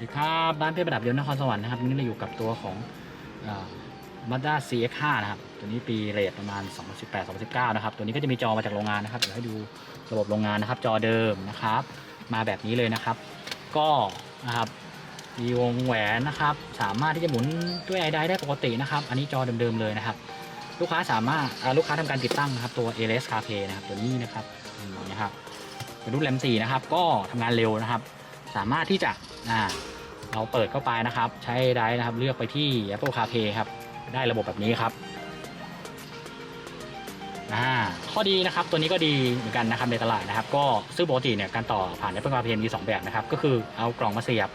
ดีครับร้านเพชรประดับยนต์นครสวรรค์นะครับนนี้เราอยู่กับตัวของมาด้า CX5 นะครับตัวนี้ปีเรทประมาณ 2018-2019 นะครับ ตัวนี้ก็จะมีจอมาจากโรงงานนะครับเดี๋ยวให้ดูระบบโรงงานนะครับ จอเดิมนะครับ มาแบบนี้เลยนะครับ ก็นะครับมีวงแหวนนะครับ สามารถที่จะหมุนด้วยไอไดได้ปกตินะครับ อันนี้จอเดิมๆเลยนะครับ ลูกค้าสามารถลูกค้าทำการติดตั้งนะครับตัว LS CarPlay นะครับตัวนี้นะครับอืมนะครับเป็นรุ่นแรม4นะครับ ก็ทำงานเร็วนะครับ สามารถที่จะอ่า เราเปิดเข้าไปนะครับ ใช้ได้นะครับ เลือกไปที่ Apple CarPlay ครับ ได้ระบบแบบนี้ครับข้อดีนะครับตัวนี้ก็ดีเหมือนกันนะครับในตลาดนะครับ ก็ซึ่งปกติเนี่ยการต่อผ่าน Apple CarPlay มีสองแบบนะครับ ก็คือเอากล่องมาเสียบ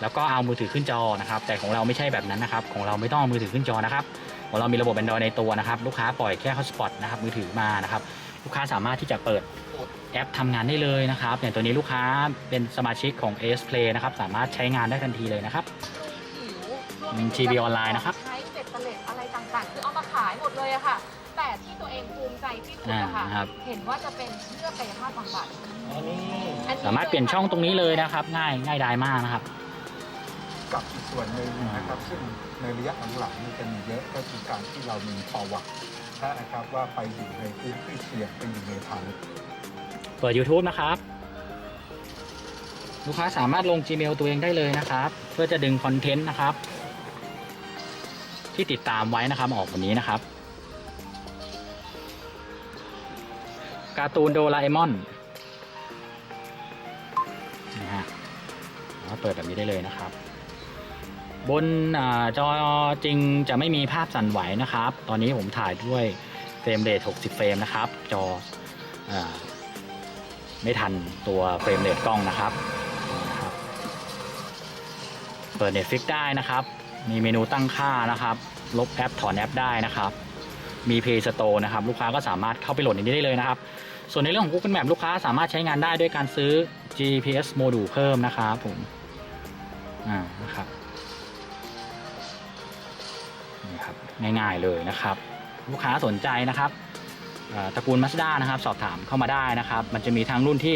แล้วก็เอามือถือขึ้นจอนะครับ แต่ของเราไม่ใช่แบบนั้นนะครับ ของเราไม่ต้องเอามือถือขึ้นจอนะครับของเรามีระบบ Android ในตัวนะครับ ลูกค้าปล่อยแค่ Hotspot นะครับมือถือมานะครับ ลูกค้าสามารถที่จะเปิดแอปทำงานได้เลยนะครับอย่างตัวนี้ลูกค้าเป็นสมาชิกของ AS Play นะครับสามารถใช้งานได้ทันทีเลยนะครับอืม TV ออนไลน์นะครับ ใช้เบ็ดเตล็ดอะไรต่างๆ คือเอามาขายหมดเลยอะค่ะ แต่ที่ตัวเองภูมิใจที่สุดอะค่ะ อ่าครับ เห็นว่าจะเป็นเสื้อกายภาพบำบัดอันนี้สามารถเปลี่ยนช่องตรงนี้เลยนะครับ ง่ายง่ายดายมากนะครับ กับอีกส่วนหนึ่งนะครับ ซึ่งในระยะหลังๆนี่จะมีเยอะก็คือการที่เรามีประวัตินะครับว่าไปอยู่ในพื้นที่เสี่ยงไปอยู่ในทางเปิด YouTube นะครับ ลูกค้าสามารถลง Gmail ตัวเองได้เลยนะครับ เพื่อจะดึงคอนเทนต์นะครับ ที่ติดตามไว้นะครับออกวันนี้นะครับการ์ตูนโดราเอมอนนะฮะเปิดแบบนี้ได้เลยนะครับ บนอจอจริงจะไม่มีภาพสั่นไหวนะครับ ตอนนี้ผมถ่ายด้วยเฟรมเรท60 เฟรมนะครับ จออไม่ทันตัวเฟรมเรทกล้องนะครับ เปิด Netflix ได้นะครับ มีเมนูตั้งค่านะครับ ลบแอปถอนแอปได้นะครับ มี Play Store นะครับ ลูกค้าก็สามารถเข้าไปโหลดในนี้ได้เลยนะครับ ส่วนในเรื่องของ Google Map ลูกค้าสามารถใช้งานได้ด้วยการซื้อ GPS Module เพิ่มนะครับผม อ่า นะครับ ง่าย ๆเลยนะครับ ลูกค้าสนใจนะครับตระกูล Mazda นะครับสอบถามเข้ามาได้นะครับ มันจะมีทั้งรุ่นที่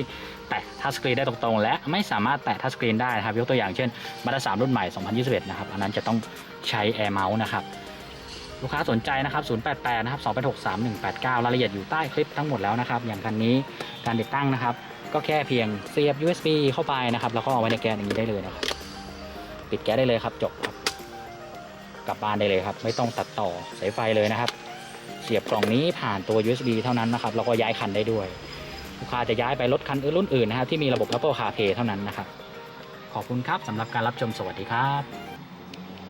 แตะทัชสกรีนได้ตรงๆ และไม่สามารถแตะทัชสกรีนได้นะครับ ยกตัวอย่างเช่น Mazda 3รุ่นใหม่ 2021 นะครับ อันนั้นจะต้องใช้ Air Mouse นะครับลูกค้าสนใจนะครับ 088 นะครับ 286 3189 รายละเอียดอยู่ใต้คลิปทั้งหมดแล้วนะครับ อย่างคันนี้การติดตั้งนะครับ ก็แค่เพียงเสียบ USB เข้าไปนะครับ แล้วก็เอาไว้ในแกนอย่างนี้ได้เลยนะครับ ปิดแก๊สได้เลยครับ จบครับ กลับบ้านได้เลยครับ ไม่ต้องตัดต่อสายไฟเลยนะครับ เสียบกล่องนี้ผ่านตัว USB เท่านั้นนะครับแล้วก็ย้ายคันได้ด้วยลูกค้าจะย้ายไปรถคันอื่นรุ่นอื่นนะครับที่มีระบบ Apple CarPlay เท่านั้นนะครับขอบคุณครับสำหรับการรับชมสวัสดีครับ